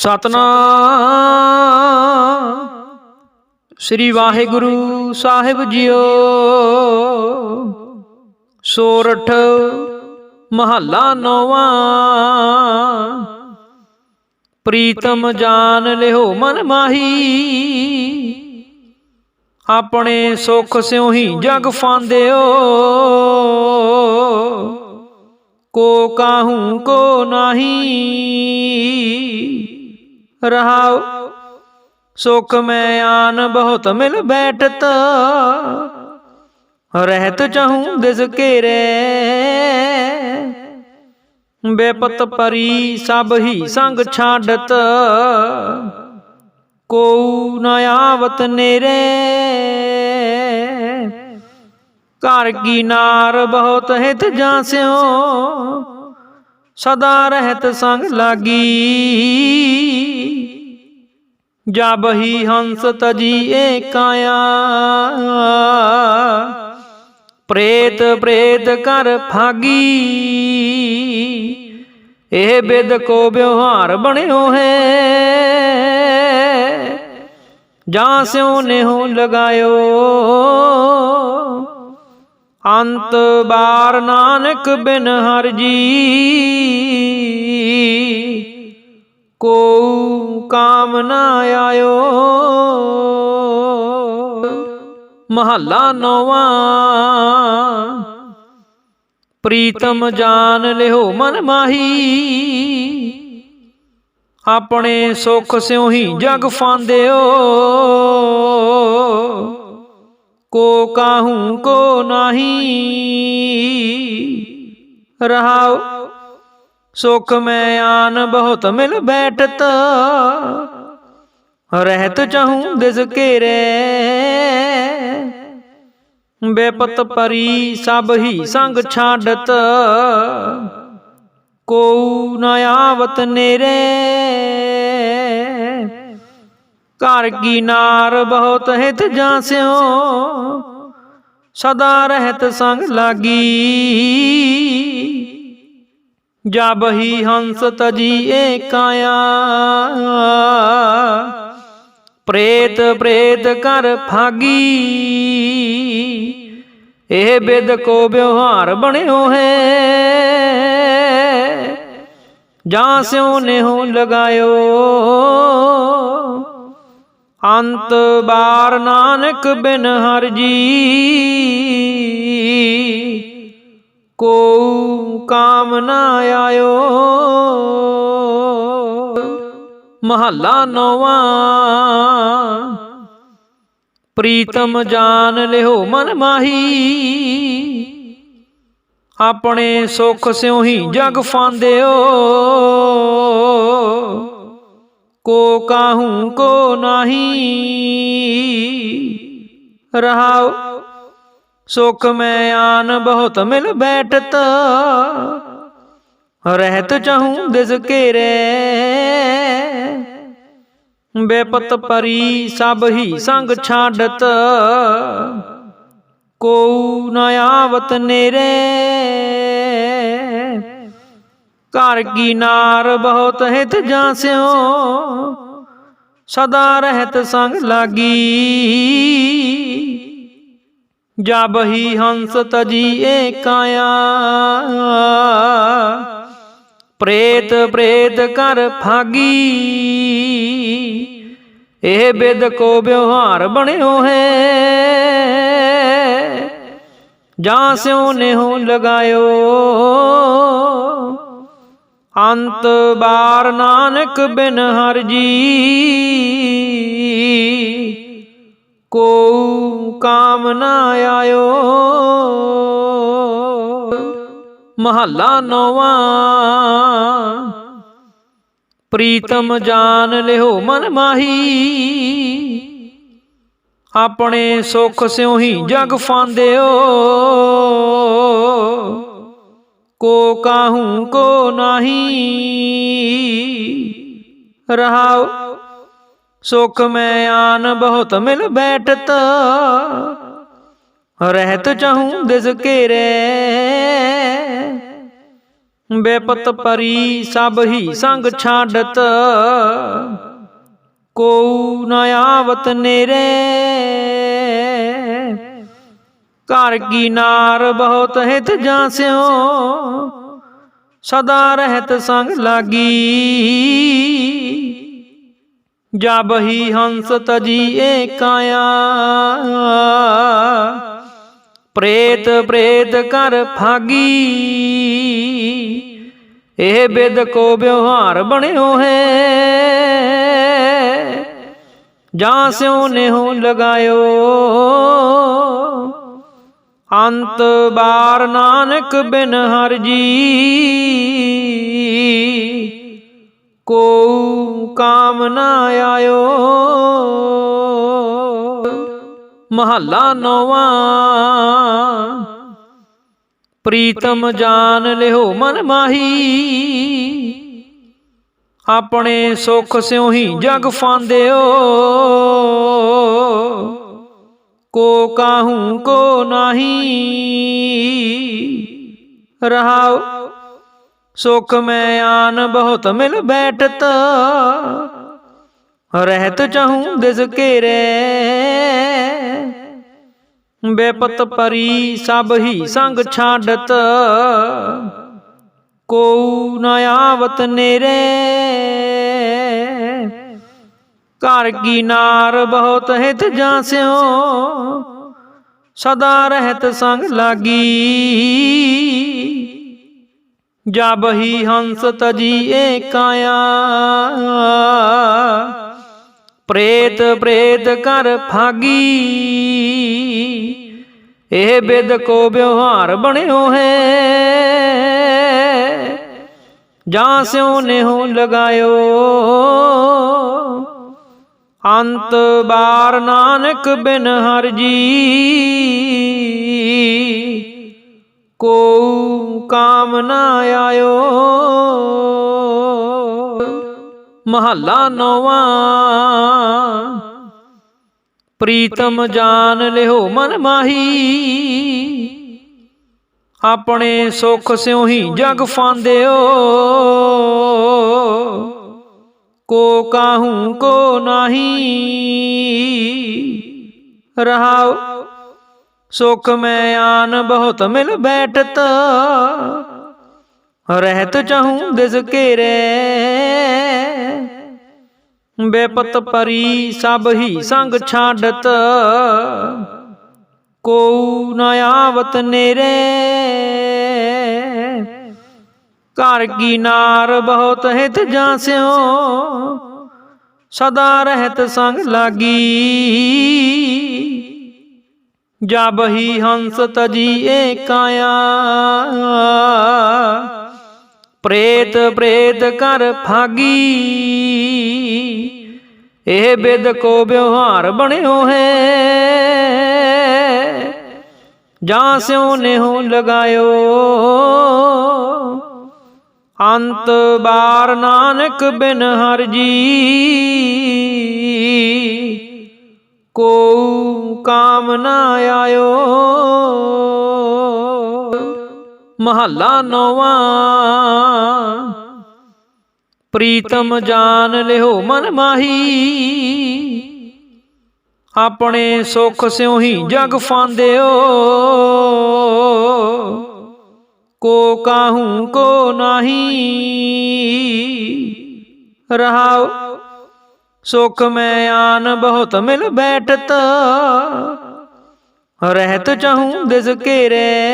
ਸਤਨਾਮ। ਸ੍ਰੀ ਵਾਹਿਗੁਰੂ ਸਾਹਿਬ ਜੀਓ। ਸੋਰਠ ਮਹੱਲਾ ਨੌਵਾਂ। ਪ੍ਰੀਤਮ ਜਾਨ ਲਿਓ ਮਨ ਮਾਹੀ। ਆਪਣੇ ਸੁਖ ਸਿਉ ਹੀ ਜਗ ਫਾਂਦਿਓ। ਕੋ ਕਾਹੂ ਕੋ ਨਹੀਂ। ਰਹਾਉ, ਸੁਖ ਮੈਂ ਆਨ ਬਹੁਤ ਮਿਲ ਬੈਠਤ। ਰਹਿਤ ਚਾਹੂੰ ਦਿਸ ਘੇਰੇ। ਬੇਪਤ ਪਰੀ ਸਭ ਹੀ ਸੰਗ ਛਾਡਤ। ਕੋ ਨ ਆਵਤ ਨੇਰੇ। ਘਰ ਕੀ ਨਾਰ ਬਹੁਤ ਹਿਤ ਜਾਂਸਿਓ। ਸਦਾ ਰਹਿਤ ਸੰਗ ਲਾਗੀ। ਜਬ ਹੀ ਹੰਸ ਤਜੀ ਏ ਪ੍ਰੇਤ ਪ੍ਰੇਤ ਕਰ ਭਾਗੀ। ਇਹ ਬਿਦ ਕੋ ਵਿਵਹਾਰ ਬਣਿਓ ਹੈ। ਜਾਂ ਸਿਉ ਨਿਹੁ ਲਗਾਇਓ। ਅੰਤ ਬਾਰ ਨਾਨਕ ਬਿਨ ਹਰ ਜੀ। ਕੋ ਕਾਮ ਨਾ ਆਇਓ। ਮਹੱਲਾ ਨੌਵਾਂ। ਪ੍ਰੀਤਮ ਜਾਨ ਲਿਓ ਮਨ ਮਾਹੀ। ਆਪਣੇ ਸੁਖ ਸਿਉ ਹੀ ਜਗ ਫਾਂਦਿਓ। ਕੋ ਕਾਹੂ ਕੋ ਨਹੀਂ। ਰਹਾਉ, ਸੁਖ ਮੈਂ ਆਨ ਬਹੁਤ ਮਿਲ ਬੈਠਤ। ਰਹਿਤ ਚਾਹੂੰ ਦਿਸ ਘੇਰੇ। ਬੇਪਤ ਪਰੀ ਸਭ ਹੀ ਸੰਗ ਛਾਡਤ। ਕੋ ਨ ਆਵਤ ਨੇਰੇ। ਘਰ ਕੀ ਨਾਰ ਬਹੁਤ ਹਿਤ ਜਾਂਸਿਓ ਸਦਾ ਰਹਿਤ ਸੰਗ ਲਾਗੀ। ਜਬ ਹੀ ਹੰਸ ਤਜੀ ਏ ਕਾਇਆ ਪ੍ਰੇਤ ਪ੍ਰੇਤ ਕਰ ਭਾਗੀ। ਇਹ ਬਿਦ ਕੋ ਵਿਵਹਾਰ ਬਣਿਓ ਹੈ। ਜਾਂ ਸਿਉ ਨਿਹੁ ਲਗਾਇਓ। ਅੰਤ ਬਾਰ ਨਾਨਕ ਬਿਨ ਹਰ ਜੀ। ਕੋ ਕਾਮ ਨਾ ਆਇਓ। ਮਹੱਲਾ ਨੌਵਾਂ। ਪ੍ਰੀਤਮ ਜਾਨ ਲਿਓ ਮਨ ਮਾਹੀ। ਆਪਣੇ ਸੁਖ ਸਿਉ ਹੀ ਜਗ ਫਾਂਦਿਓ। ਕੋ ਕਾਹੂ ਕੋ ਨਹੀਂ ਰਹਾਉ ਸੁਖ ਮੈਂ ਆਨ ਬਹੁਤ ਮਿਲ ਬੈਠਤ ਰਹਿਤ ਚਾਹੂੰ ਦਿਸ ਘੇਰੇ ਬੇਪਤ ਪਰੀ ਸਭ ਹੀ ਸੰਗ ਛਾਡਤ ਕੋ ਨ ਆਵਤ ਨੇਰੇ ਘਰ ਕੀ ਨਾਰ ਬਹੁਤ ਹਿਤ ਜਾਂਸਿਓ, ਸਦਾ ਰਹਿਤ ਸੰਗ ਲਾਗੀ। ਜਬ ਹੀ ਹੰਸ ਤਜੀ ਏ ਕਾਇਆ ਪ੍ਰੇਤ ਪ੍ਰੇਤ ਕਰ ਭਾਗੀ। ਇਹ ਬਿਦ ਕੋ ਵਿਵਹਾਰ ਬਣਿਓ ਹੈ, ਜਾਂ ਸਿਉ ਨਿਹੁ ਲਗਾਇਓ। ਅੰਤ ਬਾਰ ਨਾਨਕ ਬਿਨ ਹਰ ਜੀ। ਕੋ ਕਾਮ ਨਾ ਆਇਓ। ਮਹੱਲਾ ਨੌਵਾਂ। ਪ੍ਰੀਤਮ ਜਾਨ ਲਿਓ ਮਨ ਮਾਹੀ। ਆਪਣੇ ਸੁਖ ਸਿਉ ਹੀ ਜਗ ਫਾਂਦਿਓ। ਕੋ ਕਾਹੂ ਕੋ ਨਹੀਂ। ਰਹਾਉ, ਸੁਖ ਮੈਂ ਆਨ ਬਹੁਤ ਮਿਲ ਬੈਠਤ। ਰਹਿਤ ਚਾਹੂੰ ਦਿਸ ਘੇਰੇ ਬੇਪਤ ਪਰੀ ਸਭ ਹੀ ਸੰਗ ਛਾਡਤ। ਕੋ ਨ ਆਵਤ ਨੇਰੇ। ਘਰ ਕੀ ਨਾਰ ਬਹੁਤ ਹਿਤ ਜਾਸਿਓ, ਸਦਾ ਰਹਿਤ ਸੰਗ ਲਾਗੀ। ਜਬ ਹੀ ਹੰਸ ਤਜੀ ਏਕਾਇਆ, ਪ੍ਰੇਤ ਪ੍ਰੇਤ ਕਰ ਭਾਗੀ। ਇਹ ਬਿਦ ਕੋ ਵਿਵਹਾਰ ਬਣਿਓ ਹੈ, ਜਾਂ ਸਿਉ ਨਿਹੁ ਲਗਾਇਓ। ਅੰਤ ਬਾਰ ਨਾਨਕ ਬਿਨ ਹਰ ਜੀ। ਕੋ ਕਾਮ ਨਾ ਆਇਓ। ਮਹੱਲਾ ਨੌਵਾਂ। ਪ੍ਰੀਤਮ ਜਾਨ ਲਿਓ ਮਨ ਮਾਹੀ। ਆਪਣੇ ਸੁਖ ਸਿਉ ਹੀ ਜਗ ਫਾਂਦਿਓ। ਕੋ ਕਾਹੂ ਕੋ ਨਹੀਂ ਰਹਾਉ ਸੁਖ ਮੈਂ ਆਨ ਬਹੁਤ ਮਿਲ ਬੈਠਤ ਰਹਿਤ ਚਾਹੂੰ ਦਿਸ ਘੇਰੇ ਬੇਪਤ ਪਰੀ ਸਭ ਹੀ ਸੰਗ ਛਾਡਤ ਕੋ ਨ ਆਵਤ ਨੇਰੇ ਘਰ ਕੀ ਨਾਰ ਬਹੁਤ ਹਿਤ ਜਾਸਿਓ, ਸਦਾ ਰਹਿਤ ਸੰਗ ਲਾਗੀ। ਜਬ ਹੀ ਹੰਸ ਤਜੀ ਏਕਾਇਆ, ਪ੍ਰੇਤ ਪ੍ਰੇਤ ਕਰ ਭਾਗੀ। ਇਹ ਬਿਦ ਕੋ ਵਿਵਹਾਰ ਬਣਿਓ ਹੈ, ਜਾਂ ਸਿਉ ਨਿਹੁ ਲਗਾਇਓ। ਅੰਤ ਬਾਰ ਨਾਨਕ ਬਿਨ ਹਰ ਜੀ। ਕੋ ਕਾਮ ਨਾ ਆਇਓ। ਮਹੱਲਾ ਨੌਵਾਂ। ਪ੍ਰੀਤਮ ਜਾਨ ਲਿਓ ਮਨ ਮਾਹੀ। ਆਪਣੇ ਸੁਖ ਸਿਉ ਹੀ ਜਗ ਫਾਂਦਿਓ। ਕੋ ਕਾਹੂ ਕੋ ਨਹੀਂ ਰਹਾਉ ਸੁਖ ਮੈਂ ਆਨ ਬਹੁਤ ਮਿਲ ਬੈਠਤ ਰਹਿਤ ਚਾਹੂੰ ਦਿਸ ਘੇਰੇ ਬੇਪਤ ਪਰੀ ਸਭ ਹੀ ਸੰਗ ਛਾਡਤ ਕੋ ਨ ਆਵਤ ਨੇਰੇ ਘਰ ਕੀ ਨਾਰ ਬਹੁਤ ਹਿਤ ਜਾਸਿਓ, ਸਦਾ ਰਹਿਤ ਸੰਗ ਲਾਗੀ। ਜਬ ਹੀ ਹੰਸ ਤਜੀ ਏਕਾਇਆ, ਪ੍ਰੇਤ ਪ੍ਰੇਤ ਕਰ ਭਾਗੀ। ਇਹ ਬਿਦ ਕੋ ਵਿਵਹਾਰ ਬਣਿਓ ਹੈ, ਜਾਂ ਸਿਉ ਨਿਹੁ ਲਗਾਇਓ। ਅੰਤ ਬਾਰ ਨਾਨਕ ਬਿਨ ਹਰ ਜੀ। ਕੋ ਕਾਮ ਨਾ ਆਇਓ। ਮਹੱਲਾ ਨੌਵਾਂ। ਪ੍ਰੀਤਮ ਜਾਨ ਲਿਓ ਮਨ ਮਾਹੀ। ਆਪਣੇ ਸੁਖ ਸਿਉ ਹੀ ਜਗ ਫਾਂਦਿਓ। ਕੋ ਕਾਹੂ ਕੋ ਨਹੀਂ। ਰਹਾਉ, ਸੁਖ ਮੈਂ ਆਨ ਬਹੁਤ ਮਿਲ ਬੈਠਤ। ਰਹਿਤ ਚਾਹੂੰ ਦਿਸ ਘੇਰੇ।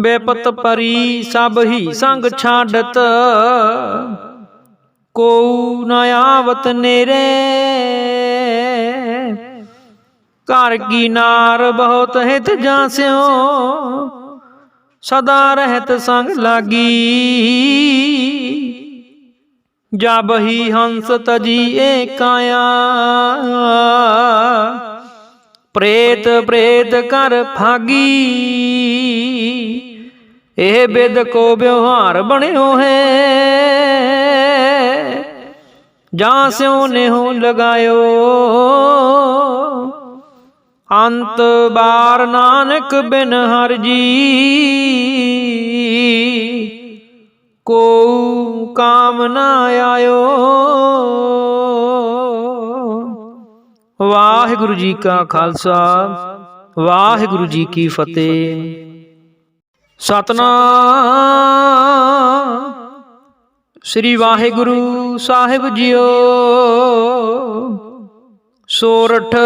ਬੇਪਤ ਪਰੀ ਸਭ ਹੀ ਸੰਗ ਛਾਡਤ। ਕੋ ਨ ਆਵਤ ਨੇਰੇ। ਘਰ ਕੀ ਨਾਰ ਬਹੁਤ ਹਿਤ ਜਾਸਿਓ, ਸਦਾ ਰਹਿਤ ਸੰਗ ਲਾਗੀ। ਜਬ ਹੀ ਹੰਸ ਤਜੀ ਏਕਾਇਆ, ਪ੍ਰੇਤ ਪ੍ਰੇਤ ਕਰ ਭਾਗੀ। ਇਹ ਬਿਦ ਕੋ ਵਿਵਹਾਰ ਬਣਿਓ ਹੈ, ਜਾਂ ਸਿਉ ਨਿਹੁ ਲਗਾਇਓ। ਅੰਤ ਬਾਰ ਨਾਨਕ ਬਿਨ ਹਰ ਜੀ। ਕੋ ਕਾਮ ਨਾ ਆਇਓ। ਵਾਹਿਗੁਰੂ ਜੀ ਕਾ ਖਾਲਸਾ, ਵਾਹਿਗੁਰੂ ਜੀ ਕੀ ਫਤਿਹ। ਸਤਨਾਮ। ਸ੍ਰੀ ਵਾਹਿਗੁਰੂ ਸਾਹਿਬ ਜੀਓ। ਸੋਰਠ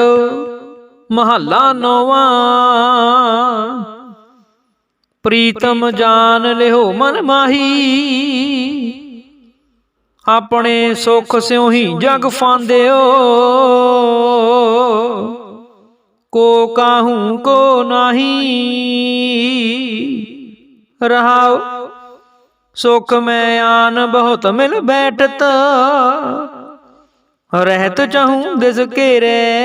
ਮਹੱਲਾ ਨੌਵਾਂ। ਪ੍ਰੀਤਮ ਜਾਨ ਲਿਓ ਮਨ ਮਾਹੀ। ਆਪਣੇ ਸੁਖ ਸਿਉ ਹੀ ਜਗ ਫਾਂਦਿਓ। ਕੋ ਕਾਹੂ ਕੋ ਨਹੀਂ। ਰਹਾਉ, ਸੁਖ ਮੈਂ ਆਨ ਬਹੁਤ ਮਿਲ ਬੈਠਤ। ਰਹਿਤ ਚਾਹੂੰ ਦਿਸ ਘੇਰੇ।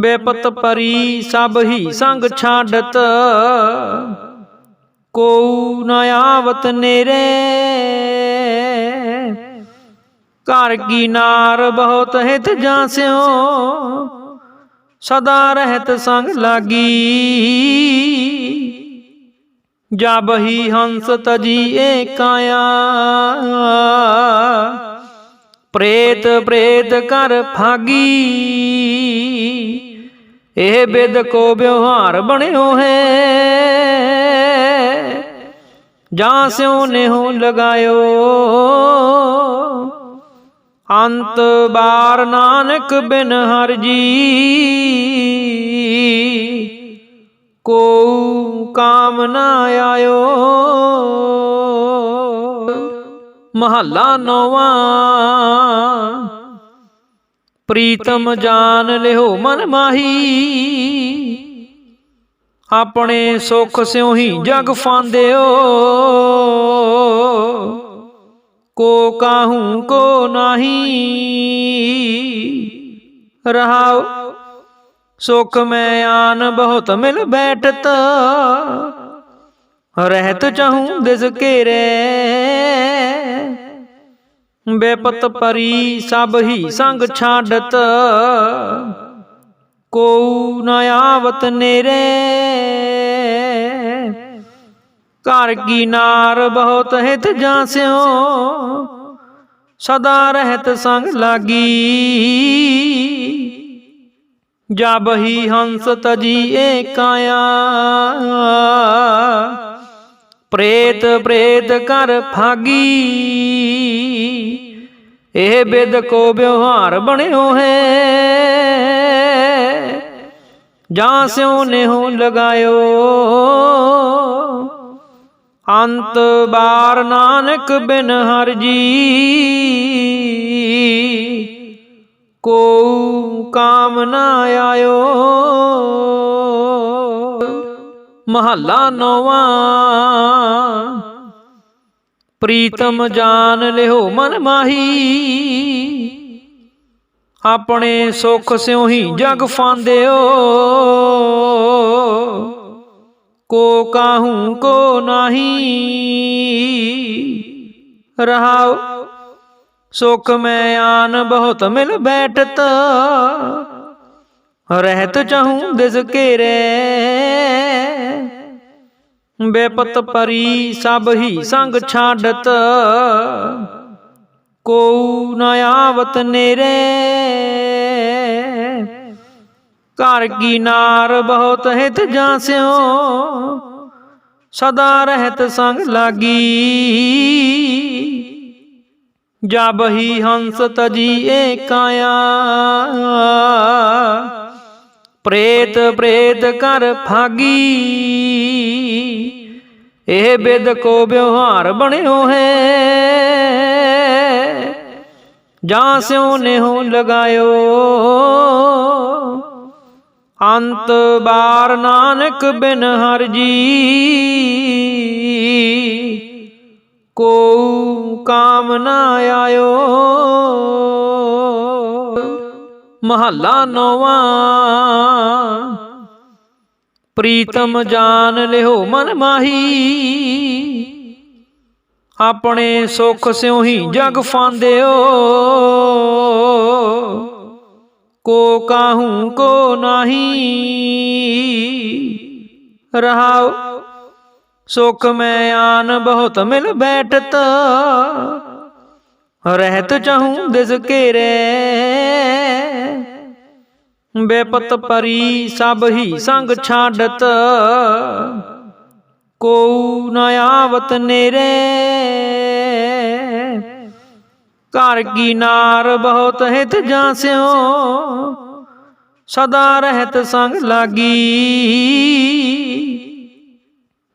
ਬੇਪਤ ਪਰੀ ਸਭ ਹੀ ਸੰਗ ਛਾਡਤ। ਕੋ ਨ ਆਵਤ ਨੇਰੇ। ਘਰ ਕੀ ਨਾਰ ਬਹੁਤ ਹਿਤ ਜਾਂਸਿਓ। ਸਦਾ ਰਹਿਤ ਸੰਗ ਲਾਗੀ। ਜਬ ਹੀ ਹੰਸ ਤਜੀ ਏਕਾਇਆ। ਪ੍ਰੇਤ ਪ੍ਰੇਤ ਕਰ ਫਾਗੀ। ਇਹ ਬਿਦ ਕੋ ਵਿਵਹਾਰ ਬਣਿਓ ਹੈ। ਜਾਂ ਸਿਉ ਨਿਹੁ ਲਗਾਇਓ। ਅੰਤ ਬਾਰ ਨਾਨਕ ਬਿਨ ਹਰ ਜੀ। ਕੋ ਕਾਮ ਨਾ ਆਇਓ। ਮਹੱਲਾ ਨੌਵਾਂ। ਪ੍ਰੀਤਮ ਜਾਨ ਲਿਓ ਮਨ ਮਾਹੀ। ਆਪਣੇ ਸੁਖ ਸਿਉ ਹੀ ਜਗ ਫਾਂਦਿਓ। ਕੋ ਕਾਹੂ ਕੋ ਨਹੀਂ। ਰਹਾਉ, ਸੁਖ ਮੈਂ ਆਨ ਬਹੁਤ ਮਿਲ ਬੈਠਤ। ਰਹਿਤ ਚਾਹੂੰ ਦਿਸ ਘੇਰੇ। ਬੇਪਤ ਪਰੀ ਸਭ ਹੀ ਸੰਗ ਛਾਡਤ। ਕੋ ਨ ਆਵਤ ਨੇਰੇ। ਘਰ ਕੀ ਨਾਰ ਬਹੁਤ ਹਿਤ ਜਾਂਸਿਓ ਸਦਾ ਰਹਿਤ ਸੰਗ ਲਾਗੀ। ਜਬ ਹੀ ਹੰਸ ਤਜੀ ਏਕਾਇਆ। ਪ੍ਰੇਤ ਪ੍ਰੇਤ ਕਰ ਫਾਗੀ। ਇਹ ਬਿਦ ਕੋ ਵਿਵਹਾਰ ਬਣਿਓ ਹੈ। ਜਾਂ ਸਿਉ ਨਿਹੁ ਲਗਾਇਓ। ਅੰਤ ਬਾਰ ਨਾਨਕ ਬਿਨ ਹਰ ਜੀ। ਕੋ ਕਾਮ ਨਾ ਆਇਓ। ਮਹੱਲਾ ਨੌਵਾਂ। ਪ੍ਰੀਤਮ ਜਾਨ ਲਿਓ ਮਨ ਮਾਹੀ। ਆਪਣੇ ਸੁਖ ਸਿਉ ਹੀ ਜਗ ਫਾਂਦਿਓ। ਕੋ ਕਾਹੂ ਕੋ ਨਹੀਂ। ਰਹਾਉ ਸੁਖ ਮੈਂ ਆਨ ਬਹੁਤ ਮਿਲ ਬੈਠਤ। ਰਹਿਤ ਚਾਹੂੰ ਦਿਸ ਘੇਰੇ। ਬੇਪਤ ਪਰੀ ਸਭ ਹੀ ਸੰਗ ਛਾਡਤ। ਕੋ ਨ ਆਵਤ ਨੇਰੇ। ਘਰ ਕੀ ਨਾਰ ਬਹੁਤ ਹਿਤ ਜਾਂਸਿਓ। ਸਦਾ ਰਹਿਤ ਸੰਗ ਲਾਗੀ। ਜਬ ਹੀ ਹੰਸ ਤਜੀ ਏਕਾਇਆ। ਪ੍ਰੇਤ ਪ੍ਰੇਤ ਕਰ ਭਾਗੀ। ਇਹ ਬਿਦ ਕੋ ਵਿਵਹਾਰ ਬਣਿਓ ਹੈ ਜਾਂ ਸਿਉ ਨਿਹੁ ਲਗਾਇਓ। ਅੰਤ ਬਾਰ ਨਾਨਕ ਬਿਨ ਹਰ ਜੀ। ਕੋ ਕਾਮ ਨਾ ਆਇਓ। ਮਹੱਲਾ ਨੌਵਾਂ। ਪ੍ਰੀਤਮ ਜਾਨ ਲਿਓ ਮਨ ਮਾਹੀ। ਆਪਣੇ ਸੁਖ ਸਿਉ ਹੀ ਜਗ ਫਾਂਦਿਓ। ਕੋ ਕਾਹੂ ਕੋ ਨਹੀਂ। ਰਹਾਉ ਸੁਖ ਮੈਂ ਆਨ ਬਹੁਤ ਮਿਲ ਬੈਠਤ। ਰਹਿਤ ਚਾਹੂੰ ਦਿਸ ਘੇਰੇ। ਬੇਪਤ ਪਰੀ ਸਭ ਹੀ ਸੰਗ ਛਾਡਤ। ਕੋ ਨ ਆਵਤ ਨੇਰੇ। ਘਰ ਕੀ ਨਾਰ ਬਹੁਤ ਹਿਤ ਜਾਂਸਿਓ। ਸਦਾ ਰਹਿਤ ਸੰਗ ਲਾਗੀ।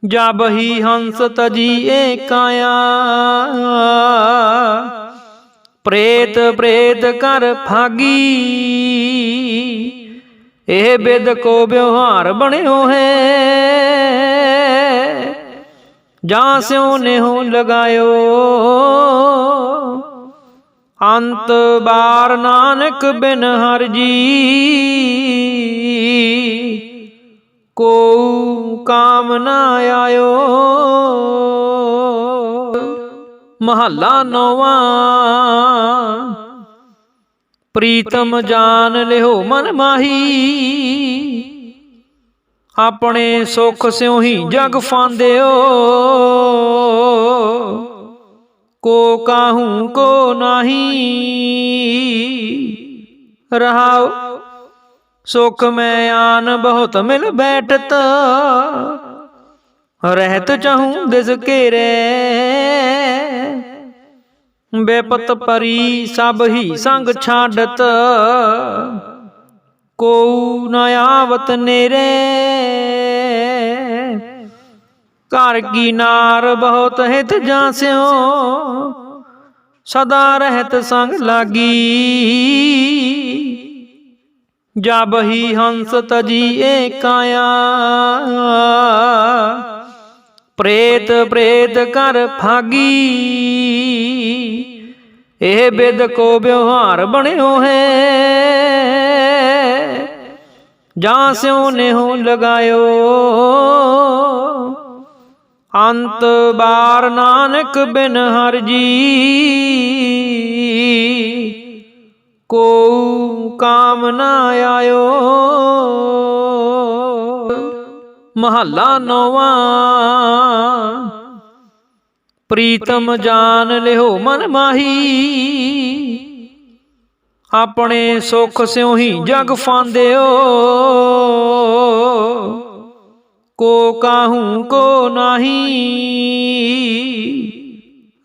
ਜਬ ਹੀ ਹੰਸ ਤਜੀ ਏ ਪ੍ਰੇਤ ਪ੍ਰੇਤ ਕਰ ਭਾਗੀ। ਇਹ ਬਿਦ ਕੋ ਵਿਵਹਾਰ ਬਣਿਓ ਹੈ। ਜਾਂ ਸਿਉ ਨਿਹੁ ਲਗਾਇਓ। ਅੰਤ ਬਾਰ ਨਾਨਕ ਬਿਨ ਹਰ ਜੀ ਕੋ ਕਾਮ ਨਾ ਆਇਓ। ਮਹੱਲਾ ਨੌਵਾਂ। ਪ੍ਰੀਤਮ ਜਾਨ ਲਿਓ ਮਨ ਮਾਹੀ। ਆਪਣੇ ਸੁਖ ਸਿਉ ਹੀ ਜਗ ਫਾਂਦਿਓ। ਕੋ ਕਾਹੂ ਕੋ ਨਹੀਂ। ਰਹਾਉ, ਸੁਖ ਮੈਂ ਆਨ ਬਹੁਤ ਮਿਲ ਬੈਠਤ। ਰਹਿਤ ਚਾਹੂੰ ਦਿਸ ਘੇਰੇ ਬੇਪਤ ਪਰੀ ਸਭ ਹੀ ਸੰਗ ਛਾਡਤ। ਕੋ ਨ ਆਵਤ ਨੇਰੇ। ਘਰ ਕੀ ਨਾਰ ਬਹੁਤ ਹਿਤ ਜਾਂਸਿਓ ਸਦਾ ਰਹਿਤ ਸੰਗ ਲਾਗੀ। ਜਬ ਹੀ ਹੰਸ ਤਜੀ ਏ ਕਾਇਆ ਪ੍ਰੇਤ ਪ੍ਰੇਤ ਕਰ ਭਾਗੀ ਇਹ ਬਿਦ ਕੋ ਵਿਵਹਾਰ ਬਣਿਓ ਹੈ। ਜਾਂ ਸਿਉ ਨਿਹੁ ਲਗਾਇਓ। ਅੰਤ ਬਾਰ ਨਾਨਕ ਬਿਨ ਹਰ ਜੀ। ਕੋ ਕਾਮ ਨਾ ਆਇਓ। ਮਹੱਲਾ ਨੌਵਾਂ। ਪ੍ਰੀਤਮ ਜਾਨ ਲਿਓ ਮਨ ਮਾਹੀ। ਆਪਣੇ ਸੁਖ ਸਿਉ ਜਗ ਫਾਂਦਿਓ। ਕੋ ਕਾਹੂ ਕੋ ਨਹੀਂ।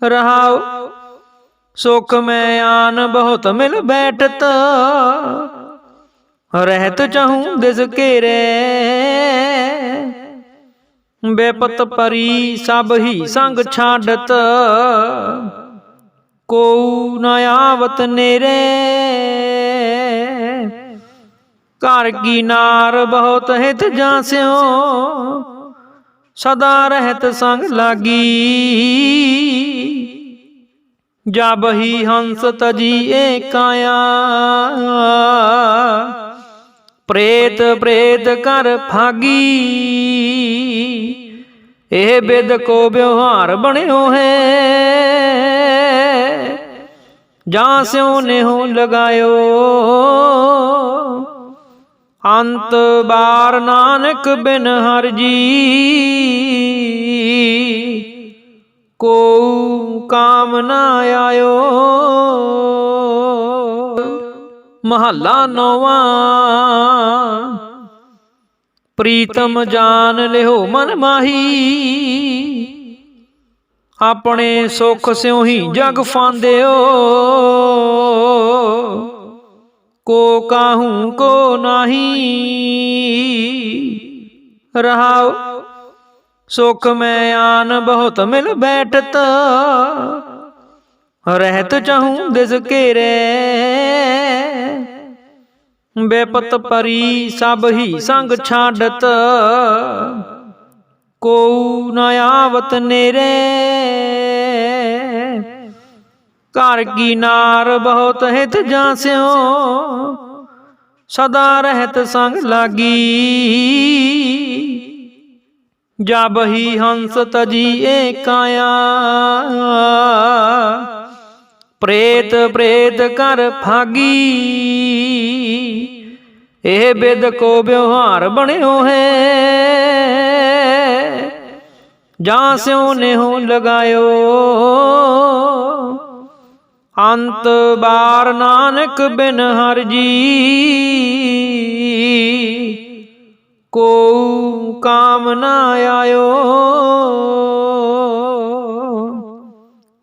ਰਹਾਉ, ਸੁਖ ਮੈਂ ਆਨ ਬਹੁਤ ਮਿਲ ਬੈਠਤ। ਰਹਿਤ ਚਾਹੂੰ ਦਿਸ ਘੇਰੇ। ਬੇਪਤ ਪਰੀ ਸਭ ਹੀ ਸੰਗ ਛਾਡਤ। ਕੋ ਨ ਆਵਤ ਨੇਰੇ। ਘਰ ਕੀ ਨਾਰ ਬਹੁਤ ਹਿਤ ਜਾਂਸਿਓ। ਸਦਾ ਰਹਿਤ ਸੰਗ ਲਾਗੀ। ਜਬ ਹੀ ਹੰਸ ਤਜੀ ਏ ਕਾਇਆ ਪ੍ਰੇਤ ਪ੍ਰੇਤ ਕਰ ਫਾਗੀ। ਇਹ ਬਿਦ ਕੋ ਵਿਵਹਾਰ ਬਣਿਓ ਹੈ। ਜਾਂ ਸਿਉ ਨਿਹੁ ਲਗਾਇਓ। ਅੰਤ ਬਾਰ ਨਾਨਕ ਬਿਨ ਹਰ ਜੀ। ਕੋ ਕਾਮ ਨਾ ਆਇਓ। ਮਹੱਲਾ ਨੌਵਾਂ। ਪ੍ਰੀਤਮ ਜਾਨ ਲਿਓ ਮਨ ਮਾਹੀ। ਆਪਣੇ ਸੁਖ ਸਿਉ ਹੀ ਜਗ ਫਾਂਦਿਓ। ਕੋ ਕਾਹੂ ਕੋ ਨਹੀਂ। ਰਹਾਉ, ਸੁਖ ਮੈਂ ਆਨ ਬਹੁਤ ਮਿਲ ਬੈਠਤ। ਰਹਿਤ ਚਾਹੂੰ ਦਿਸ ਘੇਰੇ। ਬੇਪਤ ਪਰੀ ਸਭ ਹੀ ਸੰਗ ਛਾਡਤ। ਕੋ ਨ ਆਵਤ ਨੇਰੇ। ਘਰ ਕੀ ਨਾਰ ਬਹੁਤ ਹਿਤ ਜਾਂਸਿਓ। ਸਦਾ ਰਹਿਤ ਸੰਗ ਲਾਗੀ। ਜਬ ਹੀ ਹੰਸ ਤਜੀ ਏ ਕਾਇਆ ਪ੍ਰੇਤ ਪ੍ਰੇਤ ਕਰ ਭਾਗੀ। ਇਹ ਬਿਦ ਕੋ ਵਿਵਹਾਰ ਬਣਿਓ ਹੈ। ਜਾਂ ਸਿਉ ਨਿਹੁ ਲਗਾਇਓ। ਅੰਤ ਬਾਰ ਨਾਨਕ ਬਿਨ ਹਰ ਜੀ ਕੋ ਕਾਮ ਨਾ ਆਇਓ।